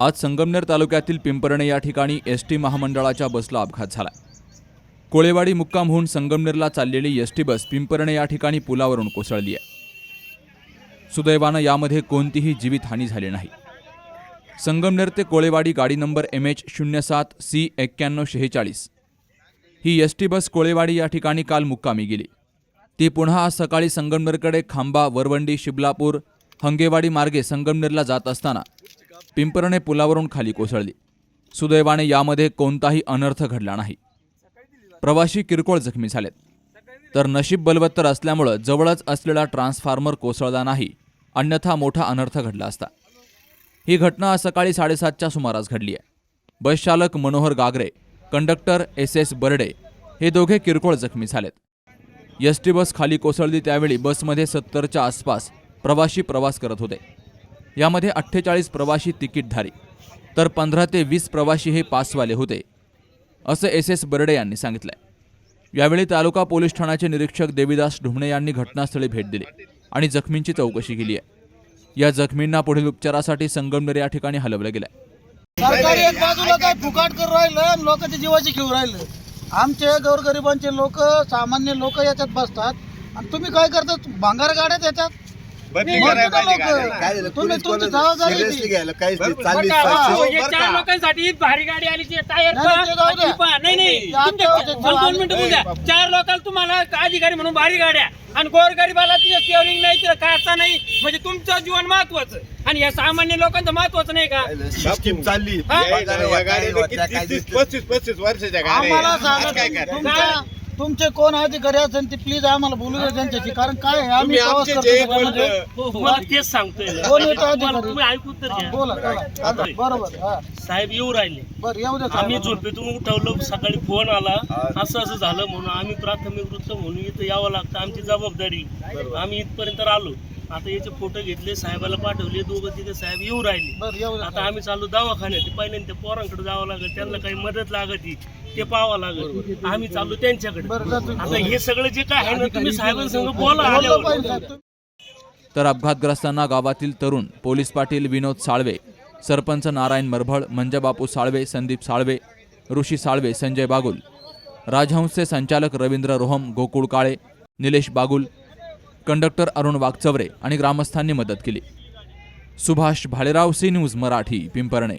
आज संगमनेर तालुक्यातील पिंपरणे या ठिकाणी एस टी महामंडळाच्या बसला अपघात झाला. कोळेवाडी मुक्कामहून संगमनेरला चाललेली एस टी बस पिंपरणे या ठिकाणी पुलावरून कोसळली आहे. सुदैवानं यामध्ये कोणतीही जीवितहानी झाली नाही. संगमनेर ते कोळेवाडी गाडी नंबर एम एच शून्य सात सी एक्क्याण्णव शेहेचाळीस ही एस टी बस कोळेवाडी या ठिकाणी काल मुक्कामी गेली. ती पुन्हा आज सकाळी संगमनेरकडे खांबा वरवंडी शिबलापूर हंगेवाडी मार्गे संगमनेरला जात असताना पिंपरणे पुलावरून खाली कोसळली. सुदैवाने यामध्ये कोणताही अनर्थ घडला नाही. प्रवाशी किरकोळ जखमी झालेत. तर नशीब बलवत्तर असल्यामुळं जवळच असलेला ट्रान्सफॉर्मर कोसळला नाही अन्यथा मोठा अनर्थ घडला असता. ही घटना आज सकाळी साडेसातच्या सुमारास घडली आहे. बस चालक Manohar Gagare conductor S S Barde हे दोघे किरकोळ जखमी झालेत. एस टी बस खाली कोसळली त्यावेळी बसमध्ये सत्तरच्या आसपास प्रवाशी प्रवास करत होते. यामध्ये अठ्ठेचाळीस प्रवाशी तिकीटधारी तर पंधरा ते वीस प्रवाशी हे पासवाले होते असं एस एस बर्डे यांनी सांगितलंय. यावेळी तालुका पोलीस ठाण्याचे निरीक्षक देवीदास ढुमणे यांनी घटनास्थळी भेट दिली आणि जखमींची चौकशी केली आहे. या जखमींना पुढील उपचारासाठी संगमनेर या ठिकाणी हलवलं गेलंय. सरकार एक बाजूला काय फुकाट करून राहिलं लोक लोकांच्या जीवाची घेऊन राहिलं. आमचे गोरगरिबांचे लोक सामान्य लोक याच्यात बसतात. आणि तुम्ही काय करता? भांगार गाड्यात येतात बदली मरतो करायला ना पाहिजे लोकं. गाड्या. काय झालं तुम्ही पोलीस तुमची कोण जबाबदारी सिरियसली ती. घ्यायला काहीच नाही बरं, चाललीच बरं, पाहिजे. हो, बरं चार का? लोकांसाठी भारी गाडी आली ते टायर नाही, नाही, ते जाऊ द्या. पहा नाही नाही ते आता तुमच्या- ते मला दोन मिनिटं बोलू द्या चार लोकांना तुम्हाला अधिकारी म्हणून भारी गाड्या आणि गोर गरीबाला तिचं स्टिअरिंग नाही तिला कारचा नाही म्हणजे तुमचं जीवन महत्वाचं आणि या सामान्य लोकांचं महत्वाचं नाही का सिस्टीम चालली हा? या- गाडीला किती- तीस-? पस्तीस पस्तीस वर्षाच्या गाड्या आम्हाला आहेत. आज काय? तुमच्या तुमचे कोण अधिकारी असेल ते प्लीज आम्हाला बोलू द्या त्यांच्याशी कारण काय आहे, आम्ही तुम्ही प्रवास आमचे करतो जे त्याच्यामध्ये. बोललं. तुम्हाला तेच सांगतोय. कोण येतो तुम्हाला- अधिकारी? तुम्ही ऐकून तर हा, घ्या. बोला बोला. बरोबर हा. साहेब येऊ राहिले. बरं येऊ द्या आम्ही साहेब. झोपेतून उठवलं सकाळी फोन आला. असं असं झालं म्हणून आम्ही प्राथमिक वृत्त म्हणून इथं यावं लागतं आमची जबाबदारी. आम्ही इथपर्यंत आलो. आता याचे फोटो घेतले साहेबाला पाठवले दोघं तिथे साहेब येऊ राहिले. बरं येऊ द्या. आता आम्ही चालू दवाखान्यात. ते पहिल्यांदा त्या पोरांकडे जावं लागेल त्यांना काही मदत लागत. ते पाहावं लागेल. आम्ही चालू त्यांच्याकडे. आता हे सगळं जे काय आहे ना तुम्ही साहेबांसंग बोला आल्यावर. तर अपघातग्रस्तांना गावातील तरुण पोलीस पाटील विनोद साळवे सरपंच नारायण मरभळ मंजबापू साळवे संदीप साळवे ऋषी साळवे संजय बागुल राजहंसचे संचालक रवींद्र रोहम गोकुळ काळे निलेश बागुल कंडक्टर अरुण वागचवरे आणि ग्रामस्थांनी मदत केली. Subhash Bhalerao C news Marathi Pimprane.